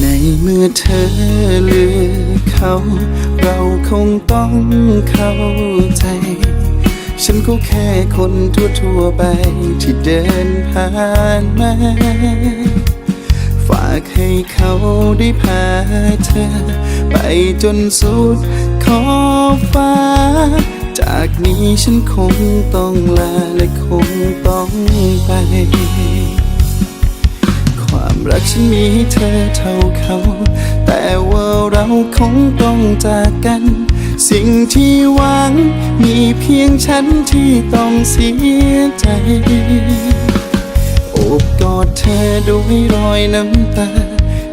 ในเธอเลือกเขา เราคงต้องเข้าใจ ฉันก็แค่คนทั่วๆไปที่เดินผ่านมา ฝากให้เขาได้พาเธอ ไปจนสุดขอบฟ้า จากนี้ฉันคงต้องลาและคงต้องไป ความรักฉันมีให้เธอเท่าเขา แต่ว่าเราคงต้องจากกัน สิ่งที่หวังมีเพียงฉันที่ต้องเสียใจ โอบกอดเธอด้วยรอยน้ำตา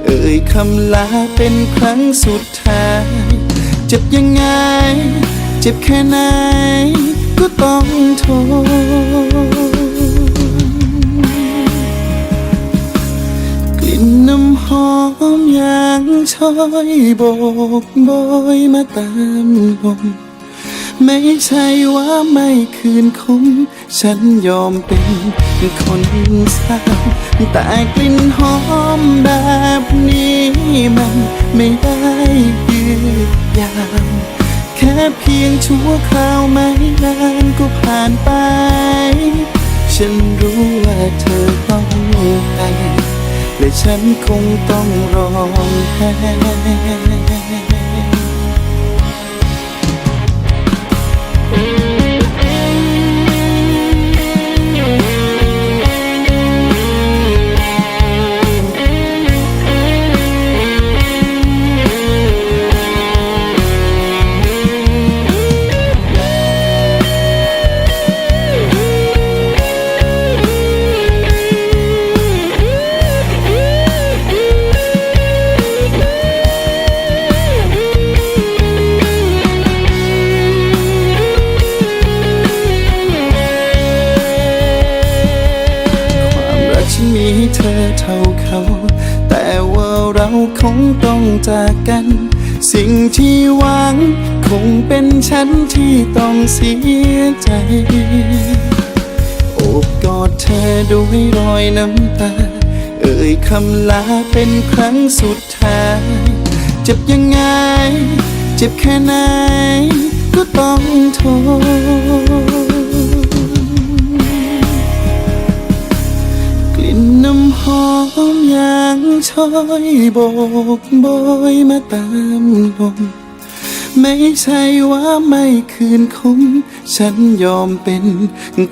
เอ่ยคำลาเป็นครั้งสุดท้าย เจ็บยังไง เจ็บแค่ไหน ก็ต้องทน ลิ่นน้ำหอมยางช้อยโบกโบยมาตามลมไม่ใช่ว่าไม่คืนคมฉันยอมเป็นคนเศร้าแต่กลิ่นหอมแบบนี้มันไม่ได้ยืดยาวแค่เพียงชั่วคราวไม่นานก็ผ่านไป ฉันรู้ว่าเธอต้องไป และฉันคงต้องร้องไห้ ท่าเขา แต่ว่าเราคงต้องจากกัน สิ่งที่หวังคงเป็นฉันที่ต้องเสียใจ โอบกอดเธอด้วยรอยน้ำตา เอ่ยคำลาเป็นครั้งสุดท้าย เจ็บยังไง เจ็บแค่ไหน ก็ต้องทน ช้อยโบกโบยมาตามลมไม่ใช่ว่าไม่คืนคม ฉันยอมเป็น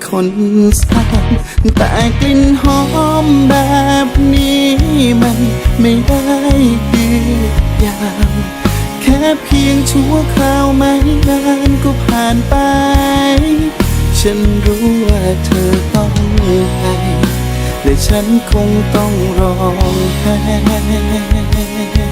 คนเศร้าแต่กลิ่นหอมแบบนี้มันไม่ได้ยืดยาวแค่เพียงชั่วคราวไม่นานก็ผ่านไป ฉันรู้ว่าเธอต้องไป และฉันคงต้องร้องไห้